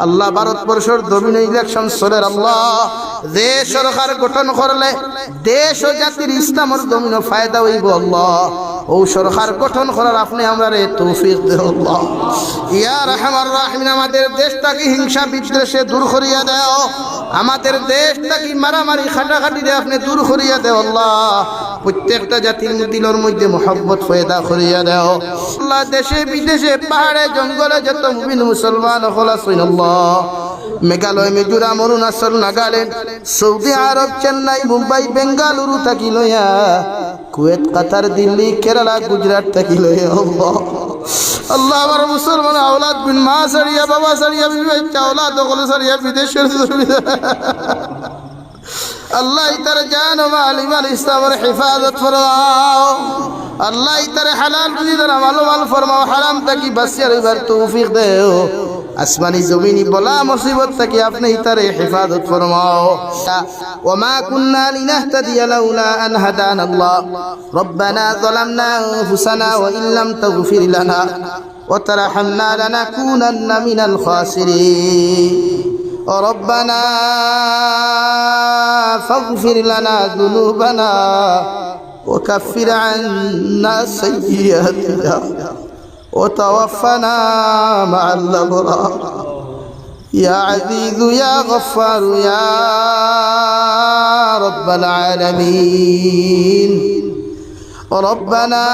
আল্লাহ ভারতবর্ষের দমিনে ইলেকশন চলের আল্লাহ। দেশ সরকার গঠন করলে দেশ ও জাতির ইসলামের দমিন ফায়দা হইব আল্লাহ। ও সরকার গঠন করার আপনি আমরা রে তৌফিক দেহ আল্লাহ। ইয়া রহমান রাহিমিন, আমাদের দেশটাকে হিংসা বিদ্বেষে দূর করিয়া দেও। আমাদের দেশটাকে মারামারি খাটাখাটি দিয়ে আপনি দূর করিয়া দেও আল্লাহ। প্রত্যেকটা জাতির দিলর মধ্যে মোহাব্বত ফয়দা করিয়া দেও। আল্লাহ, দেশে বিদেশে পাহাড়ে, জঙ্গলে যত মুমিন মুসলমান হল আল্লাহ। মেঘালয়, মিজোরাম, অরুণাচল, নাগাল্যান্ড, সৌদি আরব, চেন্নাই, মুম্বাই, বেঙ্গালুরু থাকি লইয়া কুয়েত, কাতার, দিল্লি, কেরালা, গুজরাট থাকি লইয়া আল্লাহ। আমার মুসলমান আওলাদ বিন মা সারিয়া বাবা সারিয়া বিবাহ আওলাদ দখল সারিয়া, বিদেশের আল্লাহ ইতার জান ও মালিমাল ইসলামের হেফাজত ফরমাও। আল্লাহ ইতার হালাল রুজি দ্বারা মালো মাল ফরমাও, হারাম তাকি বাসিয়ার এবার তৌফিক দেও। আসমানি জমিনি বলা মুসিবত থেকে আপনি ইতারে হেফাজত ফরমাও وما كنا لنهتدي لولا أن هدانا الله ربنا ظلمنا أنفسنا وإن لم تغفر لنا وترحمنا لنكونن من الخاسرين ربنا فاغفر لنا ذنوبنا وكفر عنا سيئاتنا وتوفنا مع الأبرار. يا عزيز يا غفار يا رب العالمين. ربنا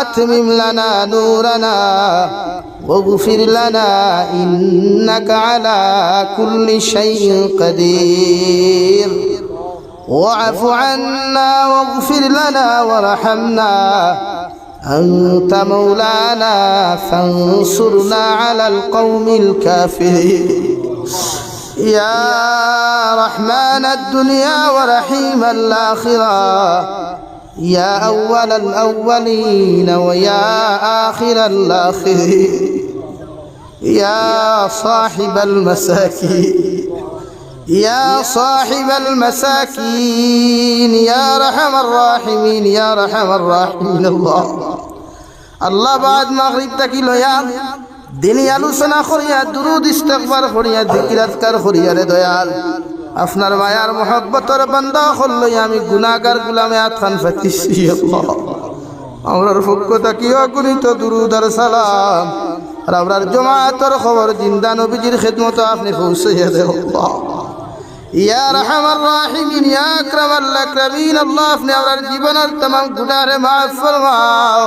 أتمم لنا نورنا واغفر لنا إنك على كل شيء قدير. واعف عنا واغفر لنا وارحمنا. أنت مولانا فانصرنا على القوم الكافرين. يا رحمن الدنيا ورحيم الآخرة. يا أول الأولين ويا آخر الآخرين. يا صاحب المساكين. يا صاحب المساكين. يا رحم الراحمين. يا رحم الراحمين. الله. আল্লাহ বাদ মাগরিব তাকি লয়া দিনই আলোচনা করিয়া, দুরুদ ইস্তেকবার করিয়া জিকিরাজকার করিয়া রে দয়াল। আপনার মায়ার মহব্বতর বন্ধ হল্লই আমি গুনাগার গুলামে আথান ফাতিসি আমরার পক্ষ তাকিও গুণিত দুরুদ আর সালাম। আর আমরার জমাতর খবর জিন্দা নবীজির খেদমতো আপনি পৌঁছাইয়া দেব ইয়া রহমান রাহিমিন ইয়া আকরামাল আকরামিন আল্লাহ আপনি আমার জীবনের तमाम গুনাহে মাফ ফরমাও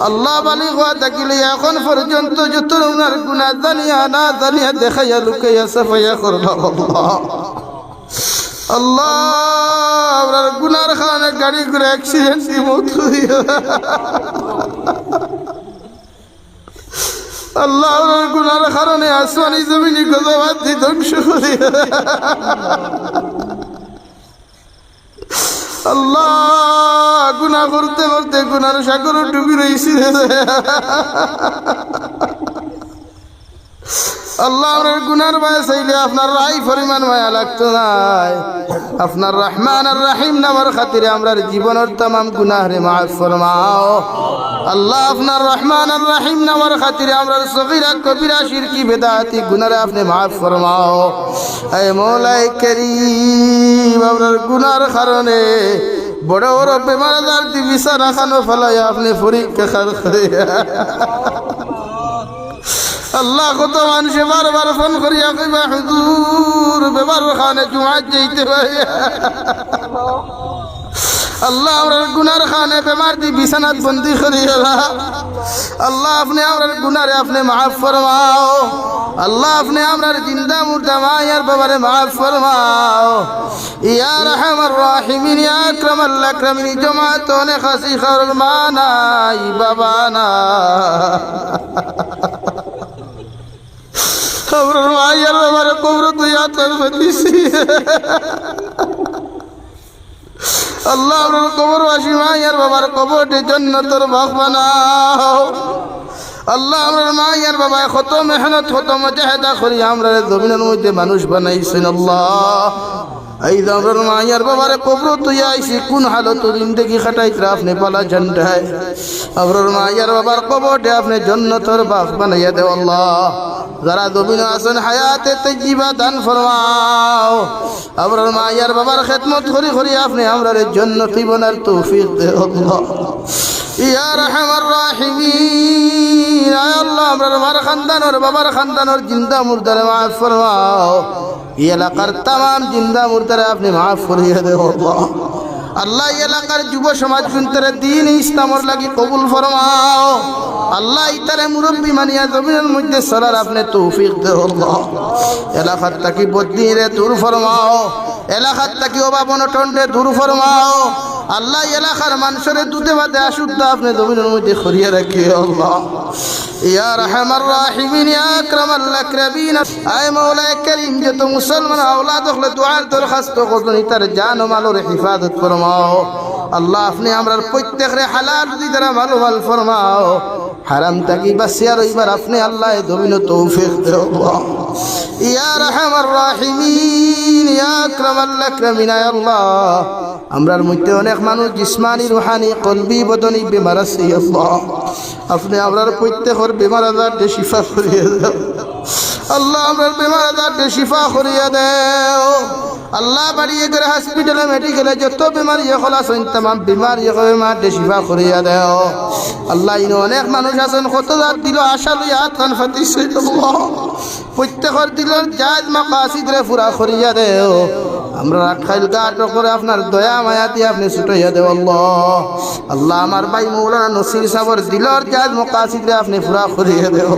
আল্লাহ বালি হওয়া থাকিলে এখন পর্যন্ত যত উনার গুনাহ জানিয়া না জানিয়া দেখাইয়া লুকাইয়া সাফাইয়া করলাম আল্লাহ আল্লাহ আপনার গুনার খানে গাড়ি করে অ্যাক্সিডেন্ট মত হইয়া আল্লাহ আপনার গুনার কারণে আসমানি জমিনি গজবাদি ধ্বংস করে আল্লাহ গুনা করতে করতে গুনার সাগর ডুবি রয়েছি আল্লাহ আপনার গুনার মায়া চাইলে আপনার রাই পরিমাণ মায়া লাগতো নাই আপনার রহমান আর রাহিম নামার খাতিরে আমরার জীবনের তাম গুনাহরে মাফ ফরমাও। আল্লাহ আপনার রহমান আর রাহিম নামার খাতিরে আমরার সগিরা কবিরা শিরকি বেদাতি গুনারে আপনি মাফ ফরমাও। এ মৌলাই করিম, আপনার গুনার কারণে বড় বড় বেমার আজার দি বিছানা খানো ফেলাই আপনি পরীক্ষা আল্লাহ কত মানুষে বারবার ফোন করিয়া কইবা, হুজুর বেবার খানে জুমাত যাইতে পারে আল্লাহ আমরার গুনার খানে বেমার দি বিছানাত বন্দি করিয়া আল্লাহ আপনি আমরার গুনারে আপনি মাফ ফরমাও। আল্লাহ আপনি আমরার জিন্দা মুর্দা মায়ার বাবারে মাফ ফরমাও। ইয়া রহমান রাহিমিন, ইয়া আকরামাল আকরামিন, জমাত অনেক হাসি খারুল মানাই বাবা না কবর আল্লাহ কবর বাসি মায়ের বাবার কবরটি জন্য তোর ভাগ বানাও। আল্লাহ আমার মায়ের বাবা করি আমরা জমিনের মধ্যে মানুষ বানাইছেন আল্লাহ। এই আমার মায়ের বাবার কবর তুই আইসি, কোন হালত জিন্দগি খাটাইছে আপনি পালা ঝন্ডায়? আমার মায়ের বাবার কবরটি আপনি জন্নতর বাপ বানাইয়া দেও আল্লাহ। যারা দবিন আছেন, হায়াতে তৈজিবা দান ফরমাও। আমরার মায়ার বাবার খেদমত করি করি আপনি আমরার জন্য তিবনার তৌফিক দে ইয়া রহমান রাহিমিন, আয় আল্লাহ, আমরার মার বাবার জিন্দা মুর্দারে মাফ ফরমাও। এই এলাকার তাম জিন্দা মুর্দারে আপনি মাফ করিয়ে দেও আল্লাহ এলাকার যুব সমাজ কিন্তু দিন ইসলামর লাগি কবুল ফরমাও। আল্লাহ ইতারে মুরব্বী মানিয়া জমিনের মধ্যে সরার আপনি তৌফিক দে এলাকার তাকি বদিনে দূর ফরমাও। এলাকার তাকি অভাবন টন্ডে দূর ফরমাও। আল্লাহ এলাকার মানুষের দুধে বাদে অশুদ্ধ আপনি জমিনের মধ্যে খরিয়ে রাখি আল্লাহ। ইয়া করিম যত মুসলমান দরখাস্ত জান আল্লাহ, আপনি ভালো ফরমাও। আপনি আল্লাহ ইয়া আল্লাহ। আমরার মধ্যে অনেক মানুষ জিসমানি, রুহানি, কলবি, বদনি, বেমার আছে আপনি আমরার প্রত্যেকের বেমার আজার শিফা করিয়ে দাও। আল্লাহ আমরার বেমার আজার শিফা করিয়ে দেও। আল্লাহ বাড়িয়ে করে হসপিটালে মেডিকেলে যত বেমারি হল আছেন তাম বেমারি বেমার শিফা করিয়া দেও। আল্লাহ ইনো অনেক মানুষ আছেন, কত যার দিল, আশা লই হাত কান ফাতিছে প্রত্যেকের দিলের জাজ মাকাসিদরে পুরা করিয়া দেও। আমরা খাইল গাট করে আপনার দয়া মায়াতি আপনি ছুটাইয়া দেব আল্লাহ। আমার ভাই মৌলানা নসির সাবর দিলর জাজ মকাসিদরে আপনি পুরা করিয়ে দেব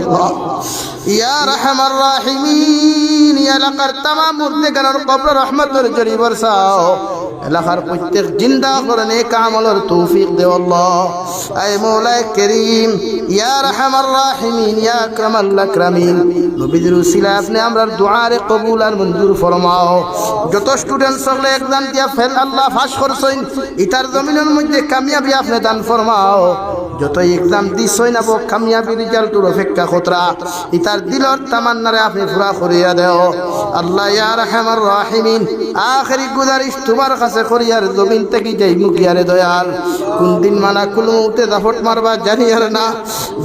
ইয়া রহমান রাহিমিন, ইয়া লাকার তামাম মুর্দে কবর রহমতের জড়ি বরসাও এলাকার প্রত্যেক জিন্দা করনে কামলের তৌফিক দেও আল্লাহ। আয় মৌলায় করিম, ইয়া রহমান রাহিমিন, ইয়া আকরামাল আকরামিন। নবীদের উসিলা আপনি আমরার কবুল আর মঞ্জুর ফরমাও। যত স্টুডেন্ট সকলে এক্সাম দিয়া ফেল আল্লাহ ফাঁস করছেন ইতার জমিনের মধ্যে কামিয়াবি আপনি দান ফরমাও। যত এক্সাম দিছই না বো কামিয়াবি রেজাল্টর অপেক্ষা খতরা ইতার দিলর তামান্নারে আপনি পুরা করিয়া দেও। আল্লাহ ইয়া রহমান রাহিমিন আখরি গুজারিশ তোমার কাছে করিয়ার জমিন থেকে যাই মুখিয়ারে দয়াল। কোন দিন মালা কুল মৌতে দাফট মারবা জানি আর না।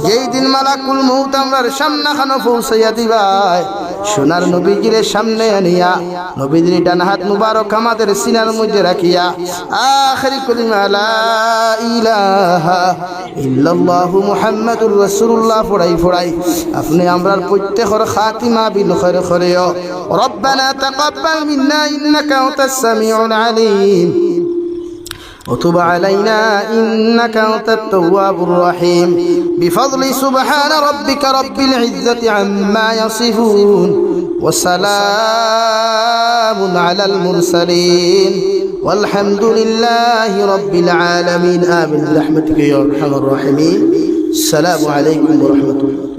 যেই দিন মালা কুল মৌত আমরার সামনা খানো পৌঁছাইয়া দিবাই। সোনার নবীজিরে সামনে আনিয়া নবীজির ডান হাত মুবারক আমাদের সিনার মধ্যে রাখিয়া আখরি কলিমা লা ইলাহা ইল্লাল্লাহু মুহাম্মাদুর রাসূলুল্লাহ ফড়াই ফড়াই আপনি আমরার প্রত্যেকর খাতিমা বিল খৈর খরেও ربنا تقبل منا إنك أنت السميع العليم وتب علينا إنك أنت التواب الرحيم بفضل سبحان ربك رب العزة عما يصفون وسلام على المرسلين والحمد لله رب العالمين. آمين. برحمتك يا أرحم الراحمين. السلام عليكم ورحمة الله.